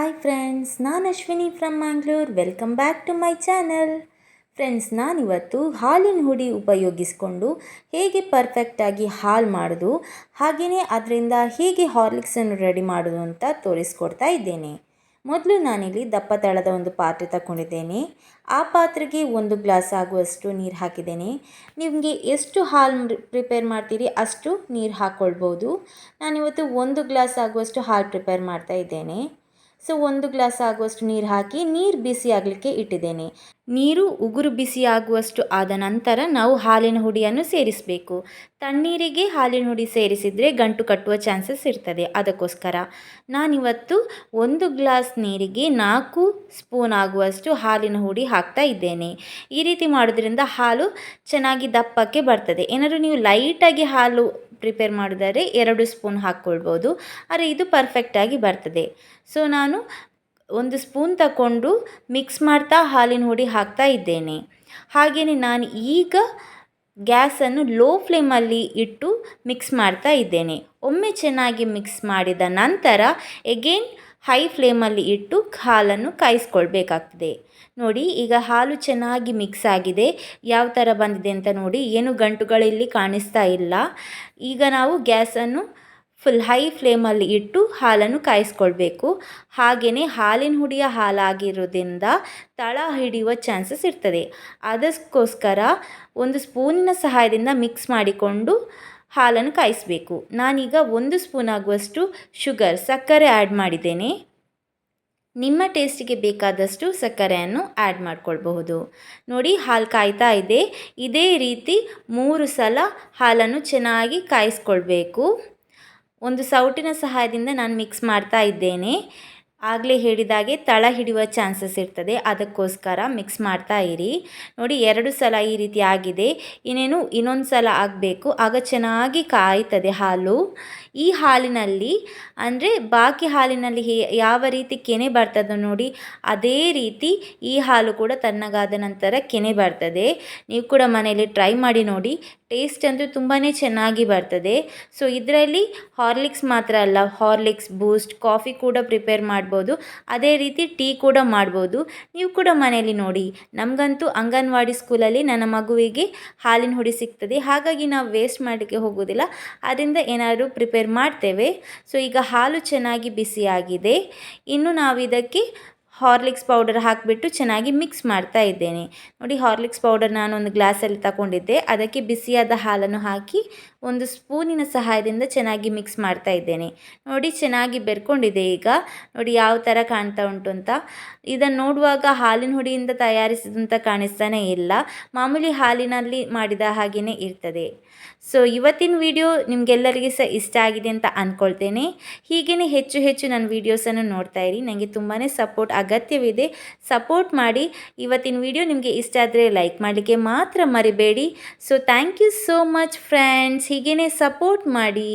Hi friends ನಾನು Ashwini from Mangalore welcome back to my channel friends ನಾನಿವತ್ತು ಹಾಲಿನ ಹುಡಿ ಉಪಯೋಗಿಸಿಕೊಂಡು ಹೇಗೆ ಪರ್ಫೆಕ್ಟಾಗಿ ಹಾಲು ಮಾಡೋದು ಹಾಗೆಯೇ ಅದರಿಂದ ಹೇಗೆ ಹಾರ್ಲಿಕ್ಸನ್ನು ರೆಡಿ ಮಾಡೋದು ಅಂತ ತೋರಿಸ್ಕೊಡ್ತಾ ಇದ್ದೇನೆ. ಮೊದಲು ನಾನಿಲ್ಲಿ ದಪ್ಪ ತಳದ ಒಂದು ಪಾತ್ರೆ ತಗೊಂಡಿದ್ದೇನೆ ಆ ಪಾತ್ರೆಗೆ ಒಂದು ಗ್ಲಾಸ್ ಆಗುವಷ್ಟು ನೀರು ಹಾಕಿದ್ದೇನೆ. ನಿಮಗೆ ಎಷ್ಟು ಹಾಲು ಪ್ರಿಪೇರ್ ಮಾಡ್ತೀರಿ ಅಷ್ಟು ನೀರು ಹಾಕ್ಕೊಳ್ಬೋದು ನಾನಿವತ್ತು ಒಂದು ಗ್ಲಾಸ್ ಆಗುವಷ್ಟು ಹಾಲು ಪ್ರಿಪೇರ್ ಮಾಡ್ತಾ ಇದ್ದೇನೆ. ಸೊ ಒಂದು ಗ್ಲಾಸ್ ಆಗುವಷ್ಟು ನೀರು ಹಾಕಿ ನೀರು ಬಿಸಿ ಆಗಲಿಕ್ಕೆ ಇಟ್ಟಿದ್ದೇನೆ. ನೀರು ಉಗುರು ಬಿಸಿ ಆಗುವಷ್ಟು ಆದ ನಂತರ ನಾವು ಹಾಲಿನ ಹುಡಿಯನ್ನು ಸೇರಿಸಬೇಕು. ತಣ್ಣೀರಿಗೆ ಹಾಲಿನ ಹುಡಿ ಸೇರಿಸಿದರೆ ಗಂಟು ಕಟ್ಟುವ ಚಾನ್ಸಸ್ ಇರ್ತದೆ. ಅದಕ್ಕೋಸ್ಕರ ನಾನಿವತ್ತು ಒಂದು ಗ್ಲಾಸ್ ನೀರಿಗೆ ನಾಲ್ಕು ಸ್ಪೂನ್ ಆಗುವಷ್ಟು ಹಾಲಿನ ಹುಡಿ ಹಾಕ್ತಾ ಇದ್ದೇನೆ. ಈ ರೀತಿ ಮಾಡೋದ್ರಿಂದ ಹಾಲು ಚೆನ್ನಾಗಿ ದಪ್ಪಕ್ಕೆ ಬರ್ತದೆ. ಏನಾದರೂ ನೀವು ಲೈಟಾಗಿ ಹಾಲು ಪ್ರಿಪೇರ್ ಮಾಡಿದರೆ ಎರಡು ಸ್ಪೂನ್ ಹಾಕ್ಕೊಳ್ಬೋದು. ಆದರೆ ಇದು ಪರ್ಫೆಕ್ಟಾಗಿ ಬರ್ತದೆ. ಸೊ ನಾನು ಒಂದು ಸ್ಪೂನ್ ತಗೊಂಡು ಮಿಕ್ಸ್ ಮಾಡ್ತಾ ಹಾಲಿನ ಹುಡಿ ಹಾಕ್ತಾ ಇದ್ದೇನೆ. ಹಾಗೆಯೇ ನಾನು ಈಗ ಗ್ಯಾಸನ್ನು ಲೋ ಫ್ಲೇಮಲ್ಲಿ ಇಟ್ಟು ಮಿಕ್ಸ್ ಮಾಡ್ತಾ ಇದ್ದೇನೆ. ಒಮ್ಮೆ ಚೆನ್ನಾಗಿ ಮಿಕ್ಸ್ ಮಾಡಿದ ನಂತರ ಎಗೇನ್ ಹೈ ಫ್ಲೇಮಲ್ಲಿ ಇಟ್ಟು ಹಾಲನ್ನು ಕಾಯಿಸ್ಕೊಳ್ಬೇಕಾಗ್ತದೆ. ನೋಡಿ, ಈಗ ಹಾಲು ಚೆನ್ನಾಗಿ ಮಿಕ್ಸ್ ಆಗಿದೆ. ಯಾವ ಥರ ಬಂದಿದೆ ಅಂತ ನೋಡಿ, ಏನು ಗಂಟುಗಳಲ್ಲಿ ಕಾಣಿಸ್ತಾ ಇಲ್ಲ. ಈಗ ನಾವು ಗ್ಯಾಸನ್ನು ಫುಲ್ ಹೈ ಫ್ಲೇಮಲ್ಲಿ ಇಟ್ಟು ಹಾಲನ್ನು ಕಾಯಿಸ್ಕೊಳ್ಬೇಕು. ಹಾಗೆಯೇ ಹಾಲಿನ ಹುಡಿಯ ಹಾಲಾಗಿರೋದ್ರಿಂದ ತಳ ಹಿಡಿಯುವ ಚಾನ್ಸಸ್ ಇರ್ತದೆ. ಅದಕ್ಕೋಸ್ಕರ ಒಂದು ಸ್ಪೂನಿನ ಸಹಾಯದಿಂದ ಮಿಕ್ಸ್ ಮಾಡಿಕೊಂಡು ಹಾಲನ್ನು ಕಾಯಿಸಬೇಕು. ನಾನೀಗ ಒಂದು ಸ್ಪೂನ್ ಆಗುವಷ್ಟು ಶುಗರ್, ಸಕ್ಕರೆ ಆ್ಯಡ್ ಮಾಡಿದ್ದೇನೆ. ನಿಮ್ಮ ಟೇಸ್ಟಿಗೆ ಬೇಕಾದಷ್ಟು ಸಕ್ಕರೆಯನ್ನು ಆ್ಯಡ್ ಮಾಡಿಕೊಳ್ಬಹುದು. ನೋಡಿ, ಹಾಲು ಕಾಯ್ತಾ ಇದೆ. ಇದೇ ರೀತಿ ಮೂರು ಸಲ ಹಾಲನ್ನು ಚೆನ್ನಾಗಿ ಕಾಯಿಸ್ಕೊಳ್ಬೇಕು. ಒಂದು ಸೌಟಿನ ಸಹಾಯದಿಂದ ನಾನು ಮಿಕ್ಸ್ ಮಾಡ್ತಾ ಇದ್ದೇನೆ. ಆಗಲೇ ಹೇಳಿದಾಗೆ ತಳ ಹಿಡಿಯುವ ಚಾನ್ಸಸ್ ಇರ್ತದೆ. ಅದಕ್ಕೋಸ್ಕರ ಮಿಕ್ಸ್ ಮಾಡ್ತಾ ಇರಿ. ನೋಡಿ, ಎರಡು ಸಲ ಈ ರೀತಿ ಆಗಿದೆ. ಇನ್ನೇನು ಇನ್ನೊಂದು ಸಲ ಆಗಬೇಕು. ಆಗ ಚೆನ್ನಾಗಿ ಕಾಯ್ತದೆ ಹಾಲು. ಈ ಹಾಲಿನಲ್ಲಿ, ಅಂದರೆ ಬಾಕಿ ಹಾಲಿನಲ್ಲಿ ಯಾವ ರೀತಿ ಕೆನೆ ಬರ್ತದೋ ನೋಡಿ, ಅದೇ ರೀತಿ ಈ ಹಾಲು ಕೂಡ ತಣ್ಣಗಾದ ನಂತರ ಕೆನೆ ಬರ್ತದೆ. ನೀವು ಕೂಡ ಮನೆಯಲ್ಲಿ ಟ್ರೈ ಮಾಡಿ ನೋಡಿ. ಟೇಸ್ಟ್ ಅಂತೂ ತುಂಬಾ ಚೆನ್ನಾಗಿ ಬರ್ತದೆ. ಸೊ ಇದರಲ್ಲಿ ಹಾರ್ಲಿಕ್ಸ್ ಮಾತ್ರ ಅಲ್ಲ, ಹಾರ್ಲಿಕ್ಸ್ ಬೂಸ್ಟ್, ಕಾಫಿ ಕೂಡ ಪ್ರಿಪೇರ್ ಮಾಡ್ಬೋದು. ಅದೇ ರೀತಿ ಟೀ ಕೂಡ ಮಾಡ್ಬೋದು. ನೀವು ಕೂಡ ಮನೆಯಲ್ಲಿ ನೋಡಿ, ನಮಗಂತೂ ಅಂಗನವಾಡಿ ಸ್ಕೂಲಲ್ಲಿ ನನ್ನ ಮಗುವಿಗೆ ಹಾಲಿನ ಹುಡಿ ಸಿಗ್ತದೆ. ಹಾಗಾಗಿ ನಾವು ವೇಸ್ಟ್ ಮಾಡಲಿಕ್ಕೆ ಹೋಗೋದಿಲ್ಲ ಅದರಿಂದ ಏನಾದರೂ ಪ್ರಿಪೇರ್ ಮಾಡ್ತೇವೆ. ಸೊ ಈಗ ಹಾಲು ಚೆನ್ನಾಗಿ ಬಿಸಿಯಾಗಿದೆ. ಇನ್ನು ನಾವು ಇದಕ್ಕೆ ಹಾರ್ಲಿಕ್ಸ್ ಪೌಡರ್ ಹಾಕಿಬಿಟ್ಟು ಚೆನ್ನಾಗಿ ಮಿಕ್ಸ್ ಮಾಡ್ತಾ ಇದ್ದೇನೆ. ನೋಡಿ ಹಾರ್ಲಿಕ್ಸ್ ಪೌಡರ್ ನಾನು ಒಂದು ಗ್ಲಾಸಲ್ಲಿ ತಗೊಂಡಿದ್ದೆ. ಅದಕ್ಕೆ ಬಿಸಿಯಾದ ಹಾಲನ್ನು ಹಾಕಿ ಒಂದು ಸ್ಪೂನಿನ ಸಹಾಯದಿಂದ ಚೆನ್ನಾಗಿ ಮಿಕ್ಸ್ ಮಾಡ್ತಾ ಇದ್ದೇನೆ. ನೋಡಿ ಚೆನ್ನಾಗಿ ಬೆರ್ಕೊಂಡಿದೆ ಈಗ. ನೋಡಿ ಯಾವ ಥರ ಕಾಣ್ತಾ ಉಂಟು ಅಂತ. ಇದನ್ನು ನೋಡುವಾಗ ಹಾಲಿನ ಹುಡಿಯಿಂದ ತಯಾರಿಸಿದಂತ ಕಾಣಿಸ್ತಾನೆ ಇಲ್ಲ. ಮಾಮೂಲಿ ಹಾಲಿನಲ್ಲಿ ಮಾಡಿದ ಹಾಗೆಯೇ ಇರ್ತದೆ. ಸೊ ಇವತ್ತಿನ ವಿಡಿಯೋ ನಿಮಗೆಲ್ಲರಿಗೆ ಸಹ ಇಷ್ಟ ಆಗಿದೆ ಅಂತ ಅಂದ್ಕೊಳ್ತೇನೆ ಹೀಗೇ ಹೆಚ್ಚು ಹೆಚ್ಚು ನನ್ನ ವೀಡಿಯೋಸನ್ನು ನೋಡ್ತಾ ಇರಿ. ನನಗೆ ತುಂಬಾ ಸಪೋರ್ಟ್ ಅಗತ್ಯವಿದೆ. ಸಪೋರ್ಟ್ ಮಾಡಿ. ಇವತ್ತಿನ ವಿಡಿಯೋ ನಿಮಗೆ ಇಷ್ಟ ಆದರೆ ಲೈಕ್ ಮಾಡಲಿಕ್ಕೆ ಮಾತ್ರ ಮರಿಬೇಡಿ. So thank you so much friends ಹೀಗೇ ಸಪೋರ್ಟ್ ಮಾಡಿ.